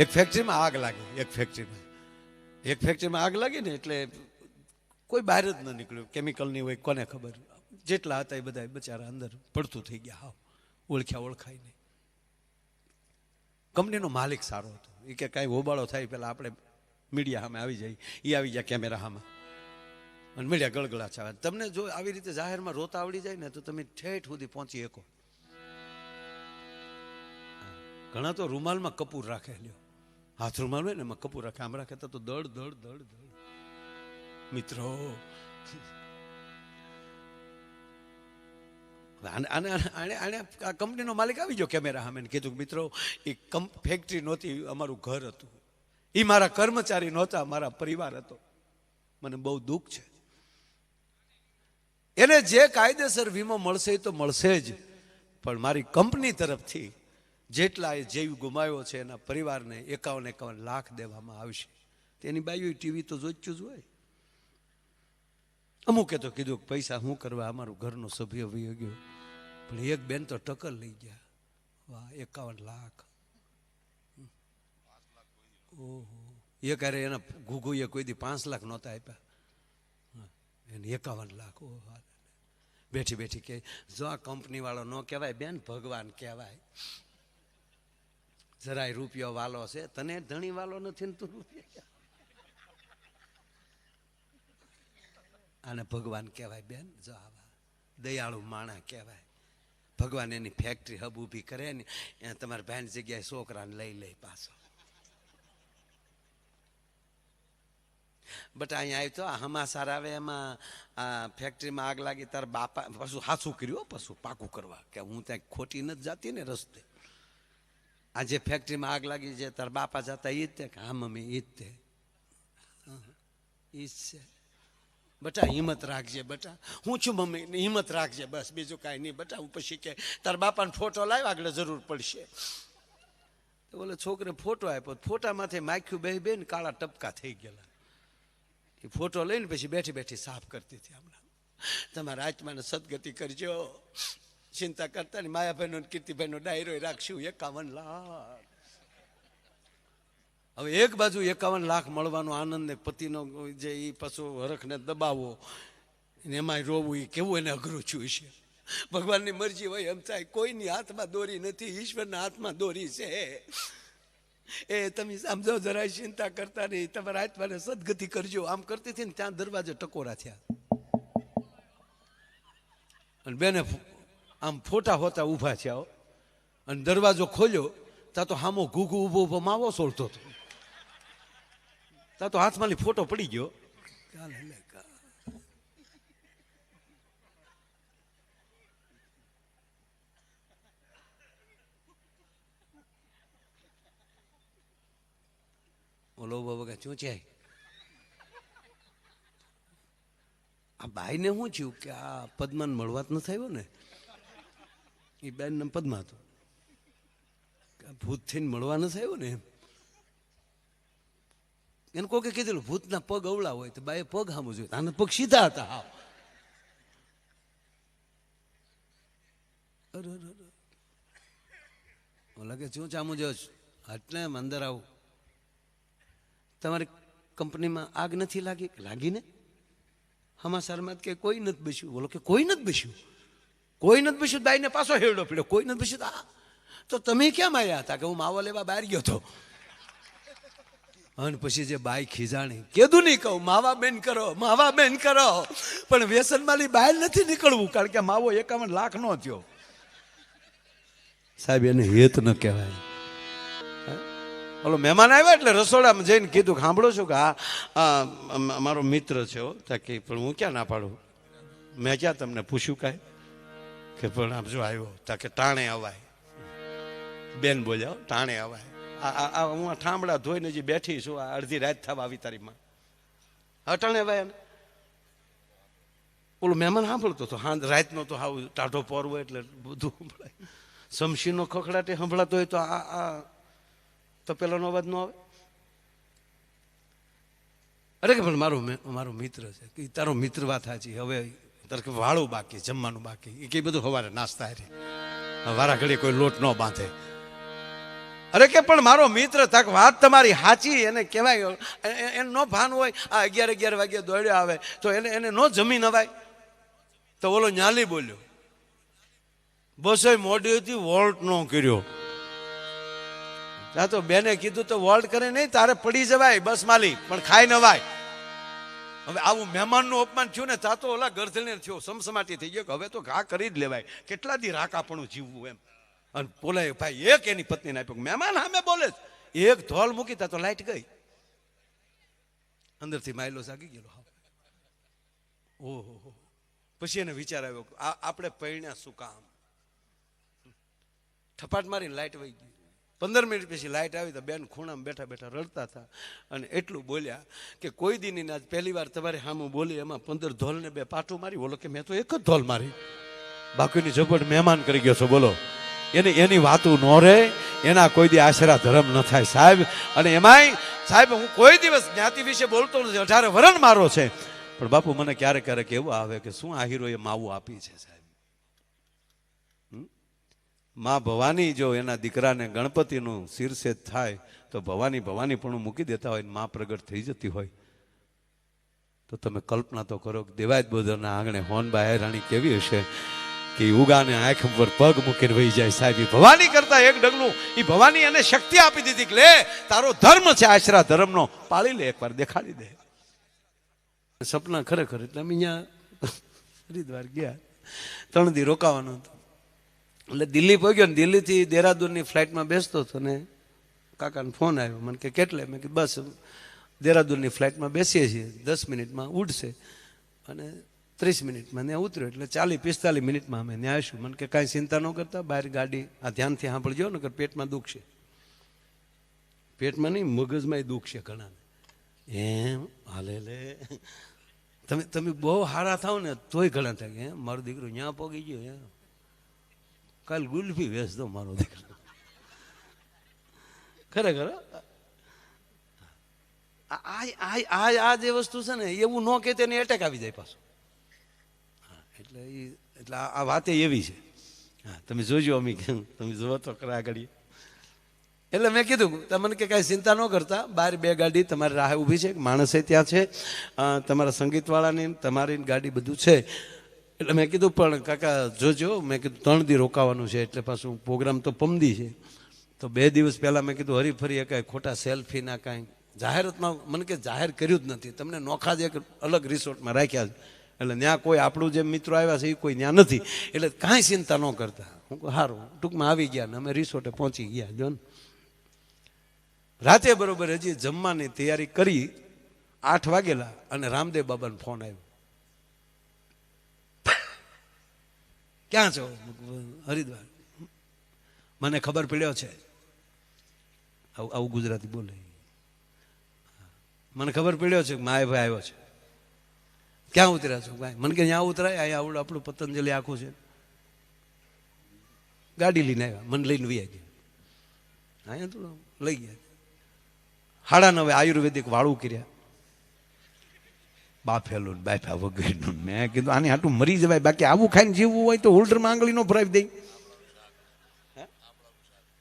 એક ફેક્ટરીમાં આગ લાગી, એક ફેક્ટરીમાં એક ફેક્ટરીમાં આગ લાગી ને એટલે કોઈ બહાર જ ન નીકળ્યું. કેમિકલની હોય, કોને ખબર? જેટલા હતા એ બધા બચારા અંદર પડતું થઈ ગયા. હાવ, ઓળખ્યા ઓળખાય નહીં. કંપનીનો માલિક સારો હતો. એ કે કાંઈ હોબાળો થાય પહેલાં આપણે મીડિયા સામે આવી જાય. એ આવી ગયા કેમેરા સામે. અને મીડિયા ગળગળા છે તમને જો આવી રીતે જાહેરમાં રોતા આવડી જાય ને, તો તમે ઠેઠ સુધી પહોંચી શકો. ઘણા તો રૂમાલમાં કપૂર રાખે લ્યો. હાથ રૂમાલ ને એમાં કપૂર આમ રાખે તો દળ દળ દળ દળ. મિત્રો. આને આને આને આ કંપનીનો માલિક આવી ગયો કેમેરા સામે કીધું મિત્રો, એ કંપ ફેક્ટરી નહોતી, અમારું ઘર હતું. એ મારા કર્મચારી નહોતા, મારા પરિવાર હતો. મને બહુ દુઃખ છે. એને જે કાયદેસર વીમો મળશે એ તો મળશે જ. પણ મારી કંપની તરફથી જેટલા એ જૈવ ગુમાવ્યો છે એના પરિવારને એકાવન એકાવન લાખ દેવામાં આવશે. તેની બાજુ ટીવી તો જોચ્યું જ હોય. અમુકે તો કીધું કે પૈસા શું કરવા અમારું ઘરનો સભ્ય વહી ગયો. પણ એક બેન તો ટક્કર લઈ ગયા. વાહ, એકાવન લાખ. ઓહો. એ ક્યારે એના ઘુઘુએ કોઈ દી પાંચ લાખ નહોતા આપ્યા. એને એકાવન લાખ, ઓહો બેઠી બેઠી કે જો આ કંપનીવાળો ન કહેવાય, બેન ભગવાન કહેવાય. જરાય રૂપિયો વાલો છે, તને ધણી વાલો નથી ને તું રૂપિયા આને ભગવાન કહેવાય બેન, જો આવા દયાળુ માણા કહેવાય. ભગવાન એની ફેક્ટરી હબ ઊભી કરે ને એ તમારા ભાઈની જગ્યાએ છોકરાને લઈ લે પાછો. બટ અહીંયા આવ્યો તો હમાસાર આવે, એમાં આ ફેક્ટરીમાં આગ લાગી, તાર બાપા પશુ હાસું કર્યું પશુ પાકું કરવા. કે હું ત્યાં ખોટી નથી જાતી ને રસ્તે. આ જે ફેક્ટરીમાં આગ લાગી છે, તાર બાપા જતા એ જ તે હા, મમ્મી એ જ તે. એ જ છે. બટા, હિંમત રાખજે, બટા. હું છું, મમ્મી, હિંમત રાખજે, બસ, બીજું કાંઈ નહીં. બટા, હું પછી કે, તાર બાપાને ફોટો લાવ આગળ જરૂર પડશે. તો બોલે, છોકરે ફોટો આપ્યો. ફોટામાંથી માખ્યું બે બેન, કાળા ટપકા થઈ ગયેલા. એ ફોટો લઈને પછી બેઠી બેઠી સાફ કરતી હતી હમણાં. તમારા આત્માને સદગતિ કરજો. ચિંતા કરતા ને માયાભાઈનો કીર્તિભાઈનો ડાયરો રાખશું એકાવન લાખ હવે એક બાજુ એકાવન લાખ મળવાનો આનંદ ને પતિનો જે એ પશુ હરખને દબાવો એમાં રોવું એ કેવું એને અઘરું છું છે ભગવાનની મરજી હોય એમ થાય કોઈની હાથમાં દોરી નથી ઈશ્વરના હાથમાં દોરી છે એ તમે સમજો જરાય ચિંતા કરતા નહીં તમારા આત્માને સદગતિ કરજો આમ કરતી હતી ને ત્યાં દરવાજે ટકોરા થયા અને બેને આમ ફોટા હોતા ઊભા છે આવો અને દરવાજો ખોલ્યો, ત્યાં તો હામો ઘૂઘુ ઊભો ઊભો માવો સોળતો હતો. ત્યાં તો હાથમાંથી ફોટો પડી ગયો. ઓલો બાબા શું છે? આ ભાઈને શું થયું? કે આ પદ્માન મળવા જ નથી આવ્યો ને? એ બેન નામ હતો. ભૂત થઈને મળવા નથી આવ્યો ને એમ. એને કોકે કીધેલું, ભૂતના પગ અવળા હોય તો બાએ પગ સામું જોયું આના પગ સીધા હતા હા અરે અરે કે શું ચામું જો હટને અંદર આવું. તમારી કંપનીમાં આગ નથી લાગી? લાગીને લાગી હમાસારમાં કે કોઈ નથી બેસ્યું? બોલો કે કોઈ નથી બેસ્યું? કોઈ નથી પૂછ્યું દાઈને પાછો હેરડો પીડ્યો. કોઈ નથી પૂછ્યું આ તો તમે ક્યાં આવ્યા હતા કે હું માવો લેવા બહાર ગયો હતો અને પછી જે બાઈ ખીજાણી, કીધું નહીં કહું, માવા બેન કરો, માવા બેન કરો. પણ વ્યસનમાંથી બહાર નથી નીકળવું, કારણ કે માવો એકાવન લાખ નો થયો. સાહેબ, એને હેત ન કહેવાય. ઓલો મહેમાન આવ્યા એટલે રસોડામાં જઈને કીધું સાંભળો છું કે આ મારો મિત્ર છે કે પણ હું ક્યાં ના પાડું? મેં ક્યાં તમને પૂછ્યું કાંઈ? કે પણ આમ જો આવ્યો. તા કે ટાણે અવાય. બેન બોલ્યા તાણે અવાય. આ હું આ ઠામડા ધોઈને જે બેઠી છું, આ અડધી રાત થવા આવી તારીમાં અટાણે અવાય એને. ઓલો મહેમાન સાંભળતો હતો હા રાતનો તો હાવ ટાઢો પોરવો એટલે બધું સંભળાય. શમશીનો ખખડાટે સંભળાતો હોય તો આ આ તપેલાનો અવાજ ન આવે. અરે કે પણ મારો મારો મિત્ર છે. કે તારો મિત્ર વાત સાચી. હવે તારે કે વાળું બાકી, જમવાનું બાકી. એ કે બધું સવારે નાસ્તા હારે. વારા ઘડી કોઈ લોટ ન બાંધે. અરે કે પણ મારો મિત્ર તક વાત તમારી સાચી, એને કહેવાય એને ન ભાન હોય, આ અગિયાર અગિયાર વાગ્યે દોડ્યો આવે, તો એને એને ન જમી નવાય તો ઓલો ન્યાલી બોલ્યો, બસ મોડી હતી, વોલ્ટ નો કર્યો. ત્યાં તો બેને કીધું, તો વોલ્ટ કરે નહીં, તારે પડી જવાય, બસ માલી, પણ ખાઈ નવાય હવે આવું મહેમાનનું અપમાન થયું ને તાતો ઓલા ગરધને થયો, સમસમાટી થઈ ગયો કે હવે તો ઘા કરી જ લેવાય. કેટલા દી રાકાપણું જીવવું એમ. અને બોલાય, ભાઈ, એક એની પત્નીને આપ્યો. મહેમાન સામે બોલે જ એક ધોલ મૂકી તા તો લાઈટ ગઈ. અંદરથી માયલો જાગી ગયેલો. ઓહો પછી એને વિચાર આવ્યો આપણે પૈણ્યા શું કામ? ઠપાટ મારીને લાઈટ વહી ગઈ. પંદર મિનિટ પછી લાઈટ આવી તો બેન ખૂણામાં બેઠા બેઠા રડતા હતા. અને એટલું બોલ્યા કે કોઈ દીની આજ પહેલી વાર તમારે સામું બોલી એમાં પંદર ધોલને બે પાટું મારી. બોલો કે મેં તો એક જ ધોલ મારી. બાકીની ઝપટ મહેમાન કરી ગયો છો, બોલો. એની એની વાતું ન રહે, એના કોઈ દી આશરા ધર્મ ન થાય, સાહેબ. અને એમાંય, સાહેબ, હું કોઈ દિવસ જ્ઞાતિ વિશે બોલતો નથી. અઢારે વરણ મારો છે. પણ બાપુ, મને ક્યારેક ક્યારેક એવું આવે કે શું આ હીરોએ માવું આપી છે, સાહેબ? માં ભવાની જો એના દીકરાને ગણપતિનું શિરસેદ થાય, તો ભવાની ભવાની પણ મૂકી દેતા હોયમાં પ્રગટ થઈ જતી હોય. તો તમે કલ્પના તો કરો કે દેવાયત બોધરના આંગણે હોનબા રાણી કેવી હશે? કે ઉગાને આંખ ઉપર પગ મૂકીને વહી જાય. સાહેબ એ ભવાની કરતા એક ડગલું એ ભવાની એને શક્તિ આપી દીધી કે લે, તારો ધર્મ છે, આશરા ધર્મનો. પાળી લે એકવાર, દેખાડી દે. સપના ખરેખર, એટલે અમે અહીંયા હરિદ્વાર ગયા. ત્રણ દી રોકાવાનું હતું. એટલે દિલ્હી પહોંચ્યો ને દિલ્હીથી દેહરાદૂનની ફ્લાઇટમાં બેસતો હતો ને કાકાનો ફોન આવ્યો. મને કે, કેટલે? મેં કે બસ, દેહરાદૂનની ફ્લાઇટમાં બેસીએ છીએ. દસ મિનિટમાં ઉડશે. અને ત્રીસ મિનિટમાં ત્યાં ઉતર્યો. એટલે ચાલીસ, પિસ્તાલીસ મિનિટમાં અમે ત્યાં આવીશું. મને કે, કાંઈ ચિંતા ન કરતા, બહાર ગાડી, આ ધ્યાનથી સાંભળજો ને કે પેટમાં દુખશે પેટમાં નહીં મગજમાં દુખશે ઘણા એમ, હાલે લે. તમે તમે બહુ હારા થાવ ને, તોય ઘણા થાય હે મારો દીકરો ત્યાં પોગી ગયો હે કાલ ગુલ્ફી વેચતો મારો દીકરો. ખરેખર આ જે વસ્તુ છે ને, એવું ન કે તેને એટેક આવી જાય પાછું. એટલે એ એટલે આ વાતે એવી છે. હા, તમે જોજો અમી તમે જુઓ તો ખરા આગળ. એટલે મેં કીધું, તમને કે કાંઈ ચિંતા ન કરતા બહાર બે ગાડી તમારી રાહે ઊભી છે માણસે ત્યાં છે તમારા સંગીતવાળાની તમારી ગાડી બધું છે. એટલે મેં કીધું, પણ કાકા, જોજો, મેં કીધું, ત્રણ દી રોકાવાનું છે, એટલે પાછું પ્રોગ્રામ તો પમદી છે. તો બે દિવસ પહેલાં મેં કીધું હરીફરી કાંઈ ખોટા સેલ્ફીના કાંઈ. જાહેરાતમાં મને કે જાહેર કર્યું જ નથી. તમને નોખા જ એક અલગ રિસોર્ટમાં રાખ્યા છે. એટલે ત્યાં કોઈ આપણું જે મિત્રો આવ્યા છે એ કોઈ ત્યાં નથી. એટલે કાંઈ ચિંતા ન કરતા. હું સારું ટૂંકમાં આવી ગયા ને, અમે રિસોર્ટે પહોંચી ગયા, જો ને. રાતે બરોબર હજી જમવાની તૈયારી કરી આઠ વાગેલા અને રામદેવ બાબાનો ફોન આવ્યો. ક્યાં છો? હરિદ્વાર. મને ખબર પડ્યો છે. આવું આવું ગુજરાતી બોલે. મને ખબર પડ્યો છે માય ભાઈ આવ્યો છે. ક્યાં ઉતર્યા છો ભાઈ? મને કે ત્યાં ઉતરાય, અહીંયા આવડું આપણું પતંજલિ આખું છે. ગાડી લઈને આવ્યા. મને લઈને વૈયા ગયા. અહીંયા તો લઈ ગયા. હાડા નવે આયુર્વેદિક વાળું કર્યા. બાફેલું બાફા વગરનું મેં કીધું, આની આટલું મરી જવાય, બાકી આવું ખાઈને જીવવું હોય તો હોલ્ડરમાં આંગળી નો ભરાવી દઈ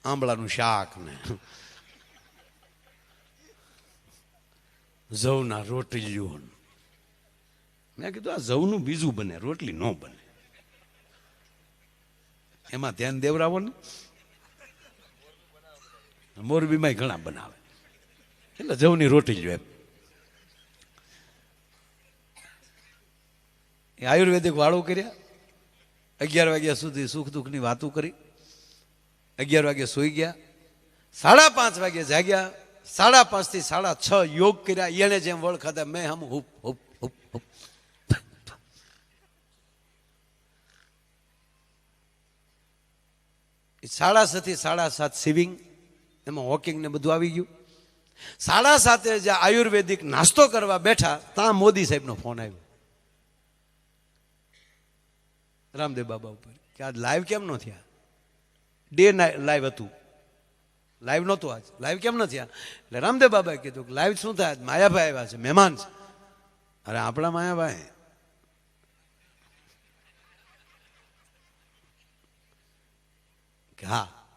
આંબળાનું શાક ને. જવના રોટલીઓ. મેં કીધું, આ જવનું બીજું બને, રોટલી ન બને. એમાં ધ્યાન દેવરાવો ને. મોરબીમાં ઘણા બનાવે. એટલે જવની રોટલી જો એ આયુર્વેદિક વાળું કર્યા. અગિયાર વાગ્યા સુધી સુખ દુઃખની વાતો કરી. અગિયાર વાગે સૂઈ ગયા. સાડા પાંચ વાગે જાગ્યા. સાડા પાંચથી સાડા છ યોગ કર્યા. એને જેમ વળ ખાધા મેં હમ હુપ હુપ હુપ હુપ. સાડા છથી સાડા સાત સિવિંગ, એમાં વોકિંગ ને બધું આવી ગયું. સાડા સાતે જે આયુર્વેદિક નાસ્તો કરવા બેઠા ત્યાં મોદી સાહેબનો ફોન આવ્યો. રામદેવ બાબા ઉપર, કે આજ લાઈવ કેમ ન થયા? ડે લાઈવ હતું. લાઈવ નહોતું આજ. લાઈવ કેમ ન થયા? એટલે રામદેવ બાબાએ કીધું કે લાઈવ શું થાય? માયાભાઈ આવ્યા છે, મહેમાન છે. અરે આપણા માયાભાઈ. હા.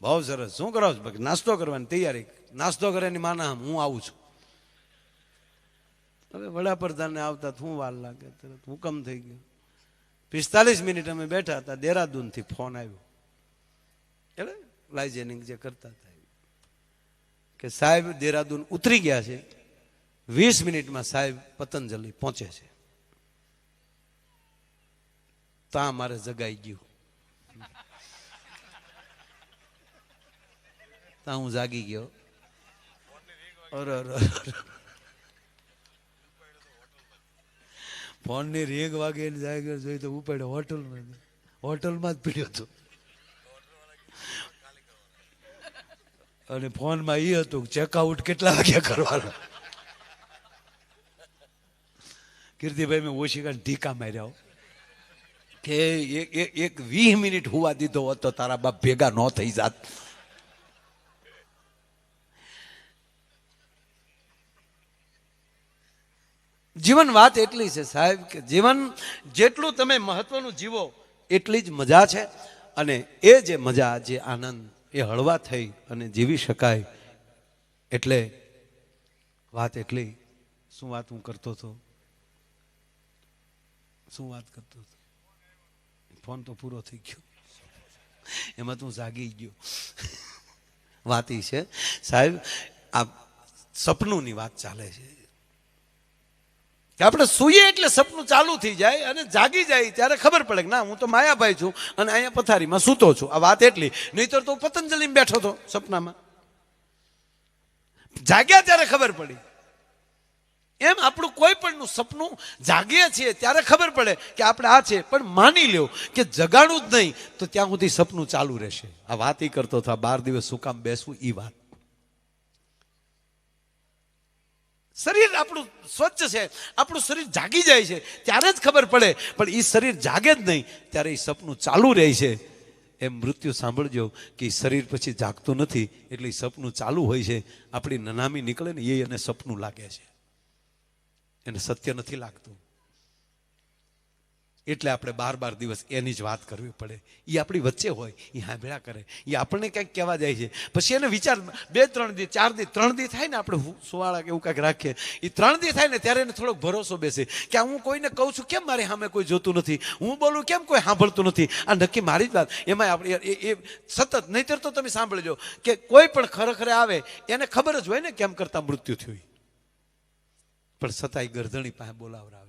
બહુ સરસ. શું કરો છો? નાસ્તો કરવાની તૈયારી. નાસ્તો કરે માના હું આવું છું. હવે વડાપ્રધાનને આવતા શું વાર લાગે? તરત હુકમ થઈ ગયો. પિસ્તાલીસ મિનિટ અમે બેઠા હતા, દેહરાદૂનથી ફોન આવ્યો. એટલે લાઇજેનિંગ જે કરતા હતા કે સાહેબ, દેહરાદૂન ઉતરી ગયા છે. વીસ મિનિટમાં સાહેબ પતંજલિ પહોંચે છે. ત્યાં મારે જગાઈ ગયું. ત્યાં હું જાગી ગયો. અરે અરે અરે. ફોનની રેગ વાગે ને જાગ્યો જોઈ તો ઉપાડ્યો હોટલમાં. હોટલમાં જ પીડ્યો હતો. અને ફોનમાં એ હતું ચેકઆઉટ કેટલા વાગ્યા કરવાનો. કીર્તિભાઈ, મેં ઓશિકાને ઢીકા માર્યા. કે એક વીસ મિનિટ હોવા દીધો હોત તારા બાપ ભેગા ન થઈ જાત. જીવન વાત એટલી છે સાહેબ કે જીવન જેટલું તમે મહત્વનું જીવો, એટલી જ મજા છે. અને એ જે મજા, જે આનંદ, એ હળવા થઈ અને જીવી શકાય એટલે વાત એટલી. શું વાત હું કરતો હતો? શું વાત કરતો હતો? ફોન તો પૂરો થઈ ગયો. એમાં તું જાગી ગયો. વાત એ છે. સાહેબ, આ સપનુંની વાત ચાલે છે. કે આપણે સૂઈએ એટલે સપનું ચાલુ થઈ જાય અને જાગી જાય ત્યારે ખબર પડે કે ના, હું તો માયાભાઈ છું અને અહીંયા પથારીમાં સૂતો છું. આ વાત એટલી. નહીતર તો પતંજલિમાં બેઠો હતો સપનામાં. જાગ્યા ત્યારે ખબર પડી. એમ આપણું કોઈ પણનું સપનું જાગીએ છીએ ત્યારે ખબર પડે કે આપણે આ છે. પણ માની લ્યો કે જગાડું જ નહીં, તો ત્યાં સુધી સપનું ચાલુ રહેશે. આ વાત એ કરતો હતો બાર દિવસ શું કામ બેસવું એ વાત. શરીર આપણું સ્વચ્છ છે, આપણું શરીર જાગી જાય છે, ત્યારે જ ખબર પડે. પણ એ શરીર જાગે જ નહીં, ત્યારે એ સપનું ચાલુ રહે છે. એમ મૃત્યુ સાંભળજો કે શરીર પછી જાગતું નથી, એટલે સપનું ચાલુ હોય છે. આપણી નનામી નીકળે ને એ એને સપનું લાગે છે. એને સત્ય નથી લાગતું. એટલે આપણે બાર બાર દિવસ એની જ વાત કરવી પડે. એ આપણી વચ્ચે હોય એ હાંભળ્યા કરે. એ આપણને કંઈક કહેવા જાય છે. પછી એને વિચાર બે ત્રણ દી, ચાર દી, ત્રણ દી થાય ને આપણે સુવાળા કે એવું કાંઈક રાખીએ એ ત્રણ દી થાય ને ત્યારે એને થોડોક ભરોસો બેસે કે હું કોઈને કહું છું, કેમ મારી સામે કોઈ જોતું નથી? હું બોલું, કેમ કોઈ સાંભળતું નથી? આ નક્કી મારી જ વાત. એમાં આપણે, એ એ સતત, નહીતર તો તમે સાંભળજો કે કોઈ પણ ખરેખરે આવે, એને ખબર જ હોય ને કેમ કરતા મૃત્યુ થયું પણ છતાંય ગરધણી પાસે બોલાવરા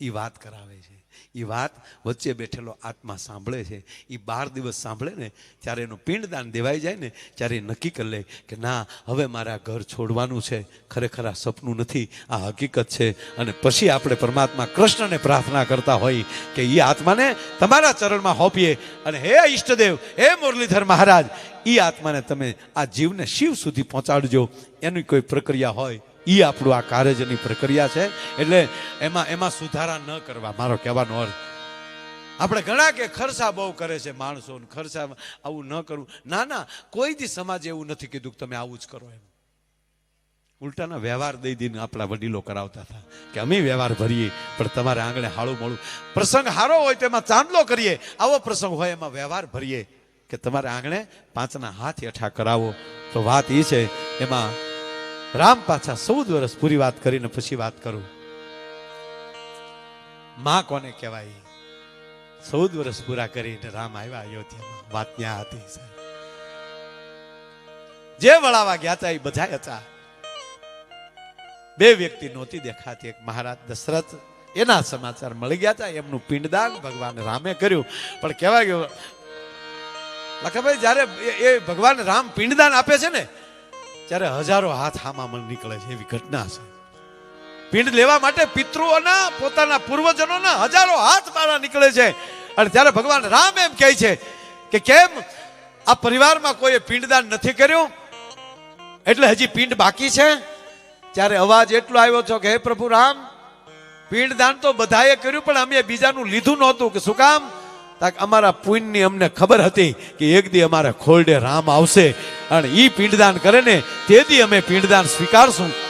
એ વાત કરાવે છે. એ વાત વચ્ચે બેઠેલો આત્મા સાંભળે છે. એ બાર દિવસ સાંભળે ને, ત્યારે એનું પિંડદાન દેવાઈ જાય ને, ત્યારે નક્કી કરી લે કે ના, હવે મારે ઘર છોડવાનું છે. ખરેખર આ સપનું નથી, આ હકીકત છે. અને પછી આપણે પરમાત્મા કૃષ્ણને પ્રાર્થના કરતા હોય કે એ આત્માને તમારા ચરણમાં હોપીએ. અને હે ઈષ્ટદેવ, હે મુરલીધર મહારાજ એ આત્માને તમે આ જીવને શિવ સુધી પહોંચાડજો. એની કોઈ પ્રક્રિયા હોય એ આપણું આ કાર્યની પ્રક્રિયા છે. એટલે એમાં એમાં સુધારા ન કરવા, મારો કહેવાનો અર્થ. આપણે ઘણા કે ખર્ચા બહુ કરે છે માણસો ખર્ચા આવું ન કરવું. ના ના, કોઈ દી સમાજે એવું નથી કીધું કે તમે આવું જ કરો એમ. ઉલટાના વ્યવહાર દઈ દઈને આપણા વડીલો કરાવતા હતા કે અમે વ્યવહાર ભરીએ, પણ તમારે આંગણે હાળું મળું પ્રસંગ હારો હોય તો એમાં ચાંદલો કરીએ. આવો પ્રસંગ હોય એમાં વ્યવહાર ભરીએ કે તમારે આંગણે પાંચના હાથ હેઠા કરાવો. તો વાત એ છે, એમાં રામ પાછા ચૌદ વર્ષ પૂરી વાત કરીને પછી વાત કરું. માં કોને કહેવાય? ચૌદ વર્ષ પૂરા કરીને રામ આવ્યા અયોધ્યામાં. વાત ત્યાં હતી. જે વળાવા ગયા હતા એ બધા હતા. બે વ્યક્તિ નહોતી દેખાતી. એક મહારાજ દશરથ, એના સમાચાર મળી ગયા હતા. એમનું પિંડદાન ભગવાન રામે કર્યું. પણ કહેવાય ગયું લખાભાઈ, જ્યારે એ ભગવાન રામ પિંડદાન આપે છે ને ત્યારે હજારો હાથ હામાં નીકળે છે એવી ઘટના છે. પિંડ લેવા માટે પિતૃઓના, પોતાના પૂર્વજનોના હજારો હાથ મારા નીકળે છે. અને ત્યારે ભગવાન રામ એમ કહે છે કે કેમ? આ પરિવારમાં કોઈએ પિંડદાન નથી કર્યું? એટલે હજી પિંડ બાકી છે? ત્યારે અવાજ એટલો આવ્યો છે કે હે પ્રભુ રામ, પિંડદાન તો બધાએ કર્યું, પણ અમે બીજાનું લીધું નહોતું. કે શું કામ? અમારા પુણ્યની અમને ખબર હતી કે એક દી અમારે ખોરડે રામ આવશે. અને ઈ પિંડદાન કરે ને તેથી અમે પિંડદાન સ્વીકારશું.